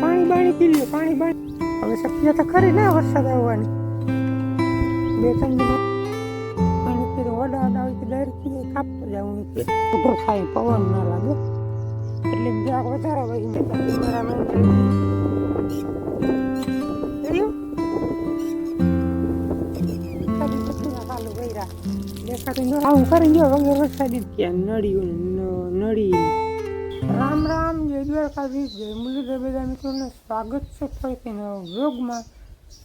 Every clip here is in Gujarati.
પાણી બાણી પી લ્યો, પાણી બાણી. હવે શક્યતા ખરી ને વરસાદ આવવાની. બે ત્રણ પાણી પીધું વડા વડા હોય કે ડાયરેક્ટ કાપતો કે ઊભો પવન ના લાગે. એટલે જરાક વધારે વહી દેખાતું આવું કરી ગયો વગર વરસાદી ક્યાં નડ્યું નડી રામ રામ જય દ્વારકાધીશ જય મુરલીધર બધા મિત્રોને સ્વાગત છે ફરીથી વ્લોગમાં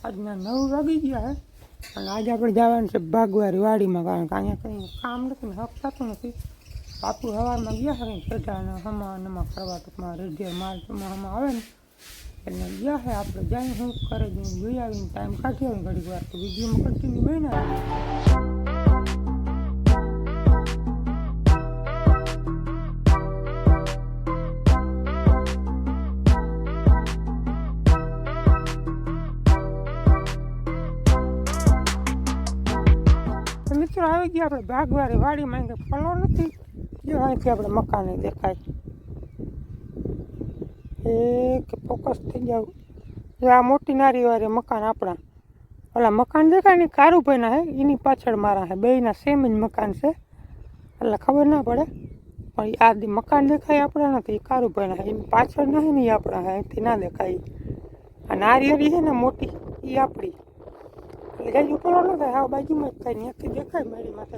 આજના નવ વાગી ગયા હે અને આજે આપણે જવાનું છે ભાગવારી વાડીમાં કારણ કે અહીંયા કંઈ કામ નથી ને હક થતું નથી બાપુ સવારમાં ગયા છે પેટા હમા નમા કરવા ટૂંકમાં રેડિયર માલ હમા આવે ને એટલે ગયા છે આપણે જાય શું કરે જોઈ આવીને ટાઈમ કાઢી આવીને ઘડીક વાર તો વિડીયોમાં કન્ટિન્યુ બન્યા મિત્રો આવી ગયા આપણે બાગવારી વાડીમાં કે ફળો નથી. જો અહીંથી આપણે મકાને દેખાય. એક ફોકસ થઈ જાવ જો આ મોટી નારી વાળી મકાન આપણા. ઓલા મકાન દેખાય ને, કારુભાઈના હે, એની પાછળ મારા હે, બેયના સેમ જ મકાન છે. એટલે ખબર ના પડે. પણ આ મકાન દેખાય આપણા નથી એ કારુભાઈના હે, એની પાછળ ના હે ને એ આપણા હે, અહીંથી ના દેખાય. આ નારિયેળી છે ને મોટી, એ આપણી. કઈ ઉપર ન થાય આ બાજુમાં જ થાય ત્યાંથી દેખાય મારી માથે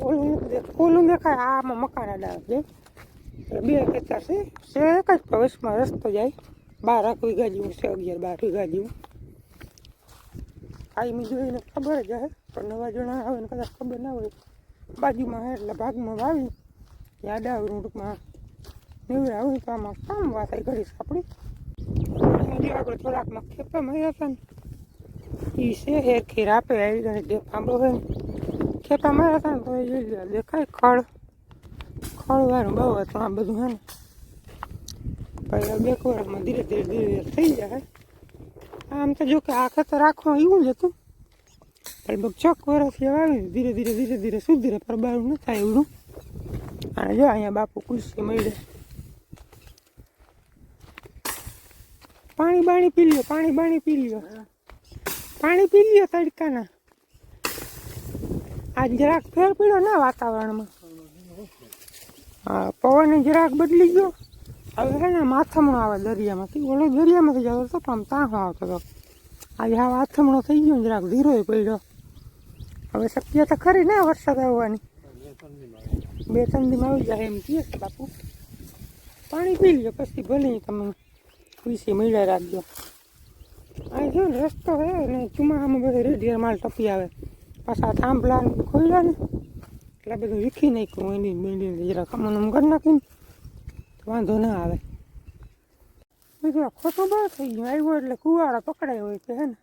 ઓલું ઓલું દેખાય આમાં મકાન આડા એટલે બે ખેતર છે છે એક જ પ્રવેશમાં રસ્તો જાય બાર આખ વીઘા જેવું છે અગિયાર બાર વીઘા જેવું કાયમી જોઈને ખબર જ હે પણ નવા જણા આવે ને કદાચ ખબર ના હોય બાજુમાં હે એટલે ભાગમાં વાવી યાદ આવે ટૂંકમાં નીવડા કામ વાસાઈ કરીશ આપણી આગળ થોડાકમાં મળ્યા હતા ને ઈ છે, એ ખીર આપે, આવી જાય જે આંબો હોય ને ખેપા માર્યા હતા ને, તો એ જોઈ લ્યો, દેખાય ખડ ખડવાનું બહુ હતું, આ બધું હે ને. પછી બે વર્ષમાં ધીરે ધીરે ધીરે થઈ જાય. આમ તો જો કે આ ખેતર રાખવા એવું જ હતું. લગભગ ચોક વર્ષથી હવે આવી ધીરે ધીરે ધીરે ધીરે સુધીરે પર બારું ન થાય એવડું. અને જો અહીંયા બાપુ ખુરશી મળે પાણી બાણી પી લ્યો, પાણી બાણી પી લ્યો. પાણી પી લ્યો તડકાના. આજ જરાક ફેર પડ્યો ના વાતાવરણમાં. હા, પવન જરાક બદલી ગયો. હવે છે ને માથમણો આવે દરિયામાંથી. ઓલો દરિયામાંથી જતો હતો પણ આમ તાંહો આવતો હતો. આજે હા માથમણો થઈ ગયો ને જરાક ધીરોય પડ્યો. હવે શક્યતા ખરી ને વરસાદ આવવાની. બે ત્રણ દિન આવી જાય એમ કહે બાપુ. પાણી પી લ્યો, પછી ભલે તમે ખુશી મળ્યા રાખજો. અહીં જો ને રસ્તો છે ને ચોમાસામાં બધે રેડિયર માલ ટપી આવે. પાછા થાંભલા ખોલ્યા ને. એટલે બધું વીખી નાખ્યું એની બેંડી જરા આમ કરી નાખીને. તો વાંધો ના આવે. બીજું ખોટું બહાર થઈ ગયું. આવ્યો એટલે કુવાડા પકડાય હોય છે હે ને.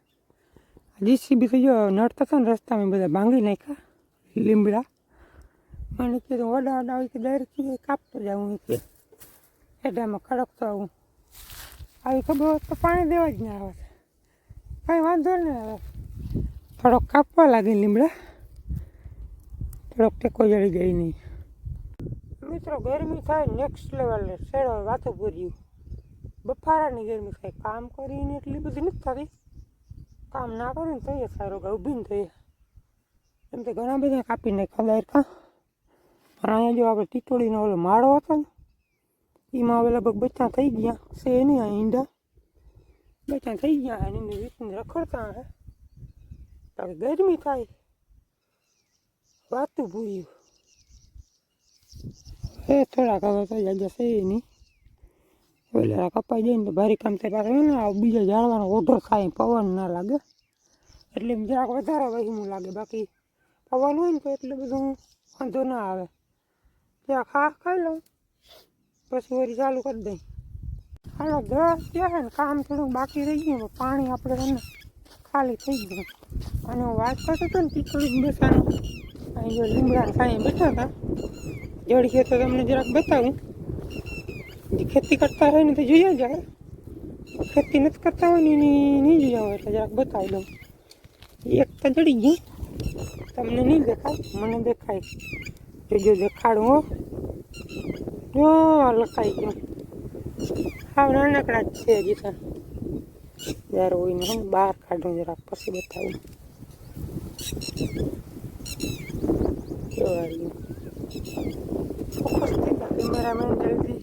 જીસીબી થઈ ગયો નડતા હતા ને રસ્તામાં બધા ભાંગી નાખ્યા. લીમડા. મને કીધું ઓડા ઓડા હોય કે ડાયરેક્ટ કાપતો જાઉં કે. એડામાં ખડકતો આવું. આવી ખબર હોય તો પાણી દેવા જ ના આવે. કાંઈ વાંધો નહીં આવે. થોડોક કાપવા લાગે લીમડા. થોડોક ટેકો જડી ગઈ નહીં. મિત્રો, ગરમી થાય નેક્સ્ટ લેવલ શેડો વાતો પૂર્યું બફારાની ગરમી થાય, કામ કરીને એટલી બધી નથી થતી. કામ ના કરીને થઈએ તોય સારું કે ઊભી ને થઈએ. એમ તો ઘણા બધા કાપી નાખ્યા દાયરકા પણ અહીંયા જો આપણે ટીટોળીનો ઓલો માળો હતો ને, એમાં હવે લગભગ બચ્ચા થઈ ગયા. છે નહીં આ ઈંડા. બચ્ચા થઈ ગયા અને એની રીતને રખડતા હે. તારે ગરમી થાય. વાતું ભૂલ્યું. એ થોડાક હવે તો જાજા છે નહીં ઓલા કપાઈ જાય ને તો ભારી કામ થાય. પાછળ ને બીજા ઝાડવાનો ઓઢો થાય પવન ના લાગે. એટલે જરાક વધારે વહીમું લાગે. બાકી પવન હોય ને તો એટલે બધું વાંધો ના આવે. ત્યાં ખા ખાઈ લઉં. પછી વળી ચાલુ કરી દઈ. હાલો થયા છે ને, કામ થોડુંક બાકી રહી ગયું. પણ પાણી આપણે એને ખાલી થઈ ગયું. અને હું વાત કરતો હતો ને ટીકડી બેસાનું અહીં જો લીમડા સાંઈ બેઠા હતા જડી તો તમને જરાક બતાવું. જે ખેતી કરતા હોય ને તો જોઈએ જાય ખેતી નથી કરતા હોય ને, એની નહીં જોયા હોય એટલે જરાક બતાવી દઉં. એક તો જડી ગયું તમને નહીં દેખાય, મને દેખાય. જોજો દેખાડું હો. જો લખાઈ ગયું. હાવ નાનકડા જ છે હજી તો. જ્યારે હોય ને બહાર કાઢું જરાક, પછી બતાવું. કેમેરામેન જલ્દી.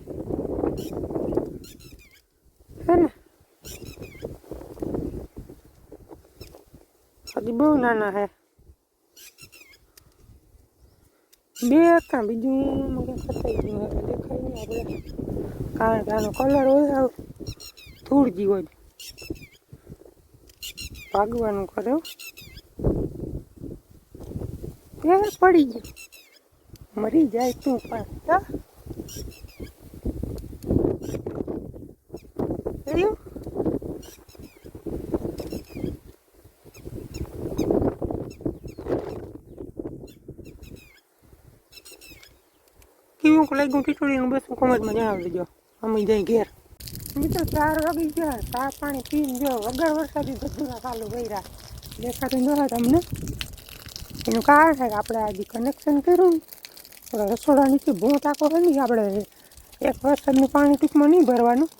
હે ને? હજી બહુ નાના હે. બે હતા, બીજું મને ખસાઈ ગયું હવે દેખાય નહીં આપણે કારણ કે આનો કલર હોય ધૂળ જેવો જ ભાગવાનું કરે હો. એ પડી ગયું. મરી જાય તું પણ કેવું લાગ્યું ટીટોડીનું બસ કોમેન્ટમાં જણાવી દેજો અમે જઈ ઘેર. મિત્રો ચાર વાગી ગયા. ચા પાણી પીને જો, વગર વરસાદી ધતુરા ચાલુ કર્યા. દેખાતું ન તમને? એનું કારણ છે કે આપણે આજે કનેક્શન કર્યું રસોડા નીચે ભૂ ટાંકો ને આપણે એક વરસાદનું પાણી ટૂંકમાં નહીં ભરવાનું.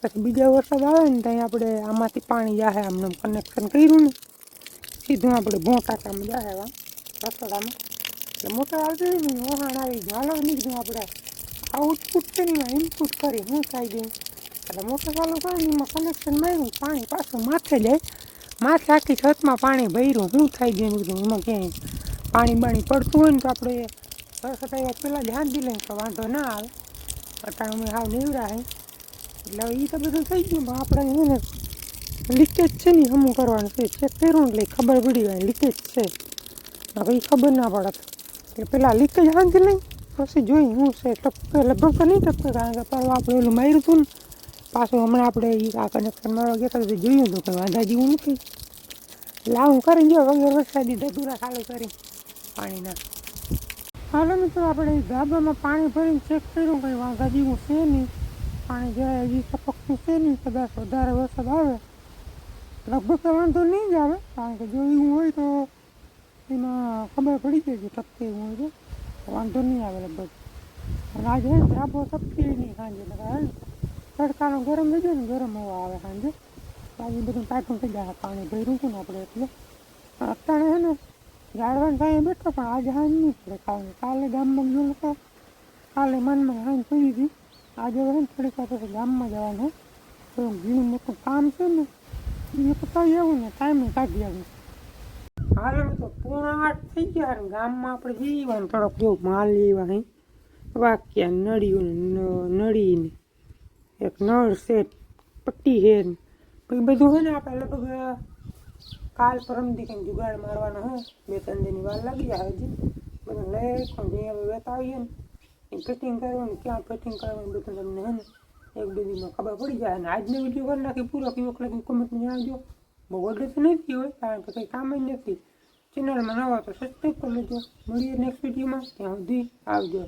પછી બીજા વરસાદ આવે ને, ત્યાં આપણે આમાંથી પાણી જાહે આમને કનેક્શન કર્યું ને. સીધું આપણે ભૂ ટાંકામાં જાહે રસોડામાં. એટલે મોટર આવતી હોય ને વહાણ આવી હાલો નીકળ્યું આપણે આઉટપુટ કરીને ઇનપુટ કરી, હું થઈ ગયું? એટલે મોટર ચાલુ કરીને એમાં કનેક્શન માર્યું, પાણી પાછું માથે જાય. માથે આખી છતમાં પાણી ભર્યું, હું થઈ ગયું મેં એમાં ક્યાંય પાણી બાણી પડતું હોય ને તો આપણે વરસાદ આવ્યા પહેલાં ધ્યાન દી લઈએ તો વાંધો ના આવે. અત્યારે અમે હાવ નીવડા હે. એટલે એ તો બધું થઈ ગયું, પણ આપણે છે ને લીકેજ છે ને હમું કરવાનું છે. ચેક એટલે ખબર પડી જાય લીકેજ છે. હવે ખબર ના પડે એટલે પેલા લીકેજ હાંધી લઈ. પછી જોઈ હું છે ટપકે લગભગ તો નહીં ટપકે, કારણ કે પરવા આપણે ઓલું માર્યું હતું ને, પાછું હમણાં આપણે આ કનેક્શન મારવા ગયા હતા જોયું હતું કે વાંધા જેવું નથી. લાવ હું કરી ગયો વગર વરસાદી ધતુરા ચાલુ કરી પાણીના. હાલો મિત્રો, આપણે ધાબામાં પાણી ભરીને ચેક કર્યું, કંઈ વાંધા જેવું છે નહીં. પાણી જાય, હજી ટપકતું છે નહીં, કદાચ વધારે વરસાદ આવે. લગભગ તો વાંધો નહીં જ આવે, કારણ કે જો એવું હોય તો એમાં ખબર પડી ગઈ છે તપતી હું છે. વાંધો નહીં આવે લગભગ. અને આજે છે ને ધાબો તપતી નહીં સાંજે. તડકાનો ગરમ થઈ જાય ને ગરમ હવા આવે સાંજે. બાજુ બધું ટાઈટું થઈ જાય પાણી ભર્યું હતું ને આપણે એટલે. અત્યારે હે ને ઝાડવાને કાંઈ બેઠો, પણ આજે હાંજ નહીં પડે કારણ કાલે ગામમાં ગયો લોકો કાલે મનમાં હાંજ પડી હતી. આજે ને થોડીક વાર પછી ગામમાં જવાનું થોડું ઘીનું મોટું કામ છે ને. એ પતાવી આવું ને, ટાઈમે કાઢી આવું હાલો તો પૂર્ણ આઠ થઈ ગયા ને ગામમાં આપણે જીવાનું થોડોક જેવું માલ લેવા અહીં વાક્યા નળીઓ નળીને એક નળ છે, પટ્ટી ને. પછી બધું છે ને આપણે લગભગ કાલ પરમથી કંઈક જુગાડ મારવાનો હે. બે ત્રણ દિનની વાર લાગી જાય હજી. બધું લઈ પણ જે હવે વેતાવીએ ને. એ ફિટિંગ કરવાનું ક્યાં ફિટિંગ કરવાનું બધું તમને હે ને. એક બે દિનમાં ખબર પડી જાય. અને આજનો વીડિયો કરી નાખી પૂરો. કેવો લાગ્યું કોમેન્ટમાં જણાવજો બહુ ઓર્ડર તો નથી હોય, કારણ કે કંઈ કામ જ નથી. ચેનલમાં નવા તો સબસ્ક્રાઈબ કરી લેજો. મળીએ નેક્સ્ટ વિડીયોમાં ત્યાં સુધી આવજો.